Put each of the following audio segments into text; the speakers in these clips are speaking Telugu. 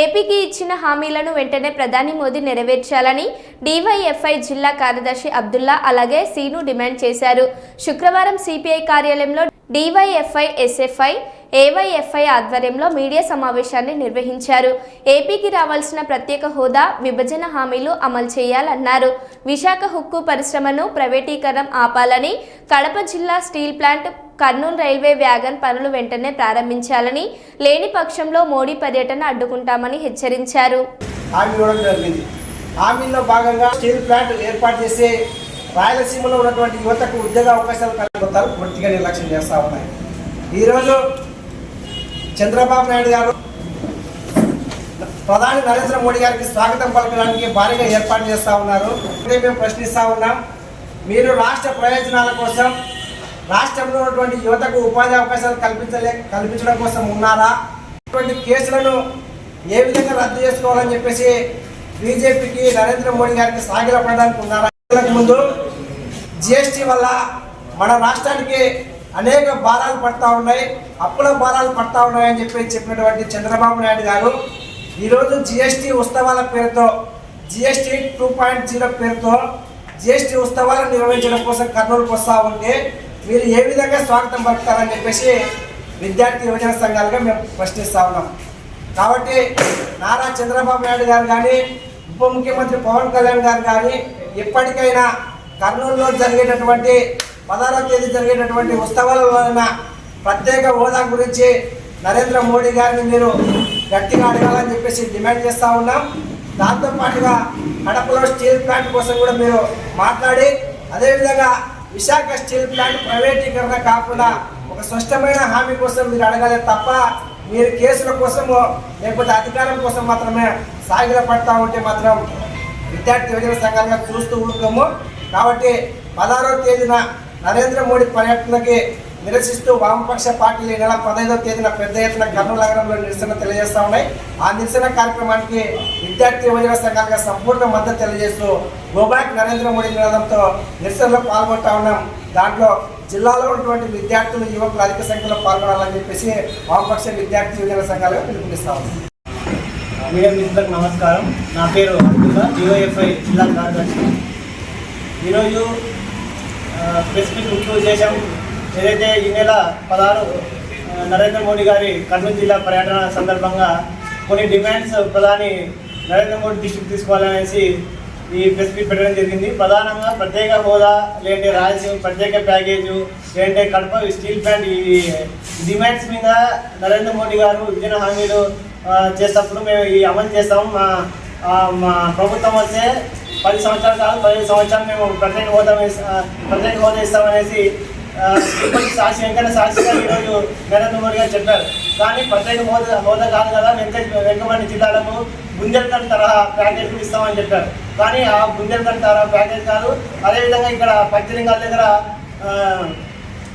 ఏపీకి ఇచ్చిన హామీలను వెంటనే ప్రధాని మోదీ నెరవేర్చాలని డివైఎఫ్ఐ జిల్లా కార్యదర్శి అబ్దుల్లా అలాగే సీను డిమాండ్ చేశారు. శుక్రవారం సిపిఐ కార్యాలయంలో డివైఎఫ్ఐ ఎస్ఎఫ్ఐ ఏవైఎఫ్ఐ ఆధ్వర్యంలో మీడియా సమావేశాన్ని నిర్వహించారు. ఏపీకి రావాల్సిన ప్రత్యేక హోదా విభజన హామీలు అమలు చేయాలన్నారు. విశాఖ హుక్కు పరిశ్రమను ప్రైవేటీకరణం ఆపాలని కడప జిల్లా steel plant Kurnool railway wagon పనులు వెంటనే ప్రారంభించాలని లేని పక్షంలో మోడీ పర్యటన అడ్డుకుంటామని హెచ్చరించారు. హామీ హామీలో భాగంగా స్టీల్ ప్లాంట్ ఏర్పాటు చేసే రాయలసీమలో ఉన్నటువంటి యువతకు ఉద్యోగ అవకాశాలు కల్పిస్తారు పూర్తిగా నిర్లక్ష్యం చేస్తూ ఉన్నాయి. ఈరోజు చంద్రబాబు నాయుడు గారు ప్రధాని నరేంద్ర మోడీ గారికి స్వాగతం పలకడానికి భారీగా ఏర్పాటు చేస్తూ ఉన్నారు. మేము ప్రశ్నిస్తూ ఉన్నాం. మీరు రాష్ట్ర ప్రయోజనాల కోసం రాష్ట్రంలో ఉన్నటువంటి యువతకు ఉపాధి అవకాశాలు కల్పించలే కల్పించడం కోసం ఉన్నారా? ఇటువంటి కేసులను ఏ విధంగా రద్దు చేసుకోవాలని చెప్పేసి బీజేపీకి నరేంద్ర మోడీ గారికి సాగిలపడడానికి ఉన్నారా? ముందు జిఎస్టీ వల్ల మన రాష్ట్రానికి అనేక భారాలు పడతా ఉన్నాయి అప్పుల భారాలు పడతా ఉన్నాయని చెప్పి చెప్పినటువంటి చంద్రబాబు నాయుడు గారు ఈరోజు జిఎస్టీ ఉత్సవాల పేరుతో జిఎస్టీ టూ పాయింట్ జీరో పేరుతో జిఎస్టీ ఉత్సవాలను నిర్వహించడం కోసం కర్నూలుకు వస్తూ ఉంటే మీరు ఏ విధంగా స్వాగతం పలుకుతారని చెప్పేసి విద్యార్థి యువజన సంఘాలుగా మేము ప్రశ్నిస్తా ఉన్నాం. కాబట్టి నారా చంద్రబాబు నాయుడు గారు కానీ ఉప ముఖ్యమంత్రి పవన్ కళ్యాణ్ గారు కానీ ఎప్పటికైనా కర్నూలులో జరిగేటటువంటి పదహారవ తేదీ జరిగేటటువంటి ఉత్సవాల వలన ప్రత్యేక హోదా గురించి నరేంద్ర మోడీ గారిని మీరు గట్టిగా అడగాలని చెప్పేసి డిమాండ్ చేస్తూ ఉన్నాం. దాంతోపాటుగా కడపలో స్టీల్ ప్లాంట్ కోసం కూడా మీరు మాట్లాడి అదేవిధంగా విశాఖ స్టీల్ ప్లాంట్ ప్రైవేటీకరణ కాకుండా ఒక స్పష్టమైన హామీ కోసం మీరు అడగాలి తప్ప మీరు కేసుల కోసము లేకపోతే అధికారం కోసం మాత్రమే సాగిల పడతా ఉంటే మాత్రం విద్యార్థి యువజన సంఘాలుగా చూస్తూ ఉంటాము కాబట్టి పదహారవ తేదీన నరేంద్ర మోడీ పర్యటనకి నిరసిస్తూ వామపక్ష పార్టీలు ఈ నెల పదహైదో తేదీన పెద్ద ఎత్తున కర్నూలు నగరంలో నిరసన తెలియజేస్తా ఉన్నాయి. ఆ నిరసన కార్యక్రమానికి విద్యార్థి యువజన సంఘాలుగా సంపూర్ణ మద్దతు తెలియజేస్తూ గోబ్యాక్ నరేంద్ర మోడీ నినాదంతో నిరసనలో పాల్గొంటా ఉన్నాం. దాంట్లో జిల్లాలో ఉన్నటువంటి విద్యార్థులు యువకులు అధిక సంఖ్యలో పాల్గొనాలని చెప్పేసి వామపక్ష విద్యార్థి యువజన సంఘాలుగా పిలుపునిస్తా ఉన్నాం. మీడియా మిత్రులకు నమస్కారం. నా పేరు అబ్దుల్లా జిఓఎఫ్ఐ జిల్లా కార్యదర్శి. ఈరోజు స్పెసిఫిక్ ముఖ్య ఉద్దేశం ఏదైతే ఈ నెల పదహారు నరేంద్ర మోడీ గారి కర్నూలు జిల్లా పర్యటన సందర్భంగా కొన్ని డిమాండ్స్ ప్రధాని నరేంద్ర మోడీ దృష్టికి తీసుకోవాలనేసి ఈ ప్రెస్ మీట్ పెట్టడం జరిగింది. ప్రధానంగా ప్రత్యేక హోదా లేదంటే రాయలసీమ ప్రత్యేక ప్యాకేజు లేదంటే కడప స్టీల్ ప్లాంట్ ఈ డిమాండ్స్ మీద నరేంద్ర మోడీ గారు విభజన హామీలు చేసినప్పుడు చేసేటప్పుడు మేము ఈ అమలు చేస్తాం మా మా ప్రభుత్వం వస్తే పది సంవత్సరాలు కాదు పదిహేను సంవత్సరాలు మేము ప్రత్యేక హోదా ప్రత్యేక హోదా ఇస్తామనేసి సాక్షి వెంకన్న సాక్షిగా ఈరోజు నరేంద్ర మోడీ గారు చెప్పారు. కానీ ప్రత్యేక హోదా హోదా కాదు కదా వెంక వెంకమండి జిల్లాలకు బుందేల్ఖండ్ తరహా ప్యాకేజ్ ఇస్తామని చెప్పారు. కానీ ఆ బుందేల్ఖండ్ తరహా ప్యాకేజ్ కాదు అదేవిధంగా ఇక్కడ పంచలింగాల దగ్గర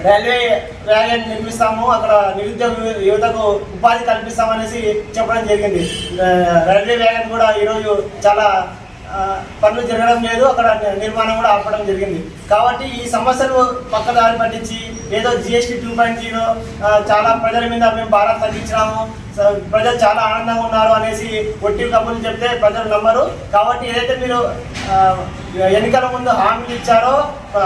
రైల్వే వ్యాగన్ నిర్మిస్తాము అక్కడ నిరుద్యోగ యువతకు ఉపాధి కల్పిస్తామనేసి చెప్పడం జరిగింది. రైల్వే వ్యాగన్ కూడా ఈరోజు చాలా పనులు జరగడం లేదు అక్కడ నిర్మాణం కూడా ఆపడం జరిగింది. కాబట్టి ఈ సమస్యలు పక్కదారి పట్టించి ఏదో జిఎస్టీ టూ పాయింట్ జీరో చాలా ప్రజల మీద మేము భారం తగ్గించినాము. ప్రజలు చాలా ఆనందంగా ఉన్నారు అనేసి ఒట్టి కబుర్లు చెప్తే ప్రజలు నమ్మరు. కాబట్టి ఏదైతే మీరు ఎన్నికల ముందు హామీలు ఇచ్చారో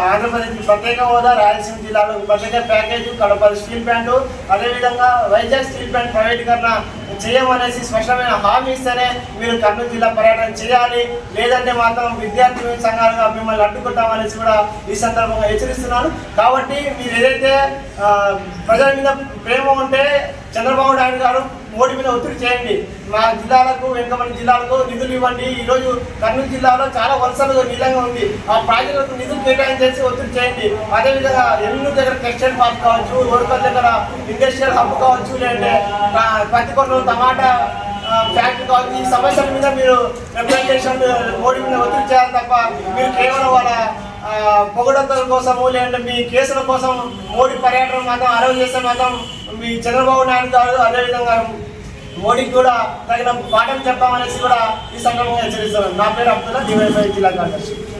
ఆంధ్రప్రదేశ్ ప్రత్యేక హోదా రాయలసీమ జిల్లాలో ప్రత్యేక ప్యాకేజ్ కడప స్టీల్ ప్లాంట్ అదేవిధంగా వైజాగ్ స్టీల్ ప్లాంట్ ప్రైవేటీకరణ చేయమనేసి స్పష్టమైన హామీ ఇస్తేనే మీరు కర్నూలు జిల్లా పర్యటన చేయాలి. లేదంటే మాత్రం విద్యార్థి సంఘాలుగా మిమ్మల్ని అడ్డుకుంటామనేసి కూడా ఈ సందర్భంగా హెచ్చరిస్తున్నాను కాబట్టి మీరు ఏదైతే ఆ, ప్రజల మీద ప్రేమ ఉంటే చంద్రబాబు నాయుడు గారు మోడీ మీద ఒత్తిడి చేయండి. మా జిల్లాలకు వెనుకబడి జిల్లాలకు నిధులు ఇవ్వండి. ఈరోజు కర్నూలు జిల్లాలో చాలా వలసలు నీలంగా ఉంది. ఆ ప్రాజెక్టులకు నిధులు కేటాయించేసి ఒత్తిడి చేయండి. అదేవిధంగా ఎన్నో దగ్గర టెక్స్టైల్ పార్క్ కావచ్చు ఓడిపల్లి దగ్గర ఇండస్ట్రియల్ హబ్ కావచ్చు లేదంటే పత్తి కొట్టలు టమాటా ఫ్యాక్టరీ కావచ్చు ఈ సమస్యల మీద మీరు రిప్రజెంటేషన్ మోడీ మీద ఒత్తిడి చేయాలి తప్ప మీరు కేవలం వాళ్ళ పొగడతల కోసము లేదంటే మీ కేసుల కోసం మోడీ పర్యటన మాత్రం అరవై చేస్తే మాత్రం మీ చంద్రబాబు నాయుడు గారు అదేవిధంగా మోడీకి కూడా తగిన పాఠం చెప్పామనేసి కూడా ఈ సందర్భంగా హెచ్చరిస్తున్నాను. నా పేరు అబ్దుల్లా జీవన జిల్లా కార్యదర్శి.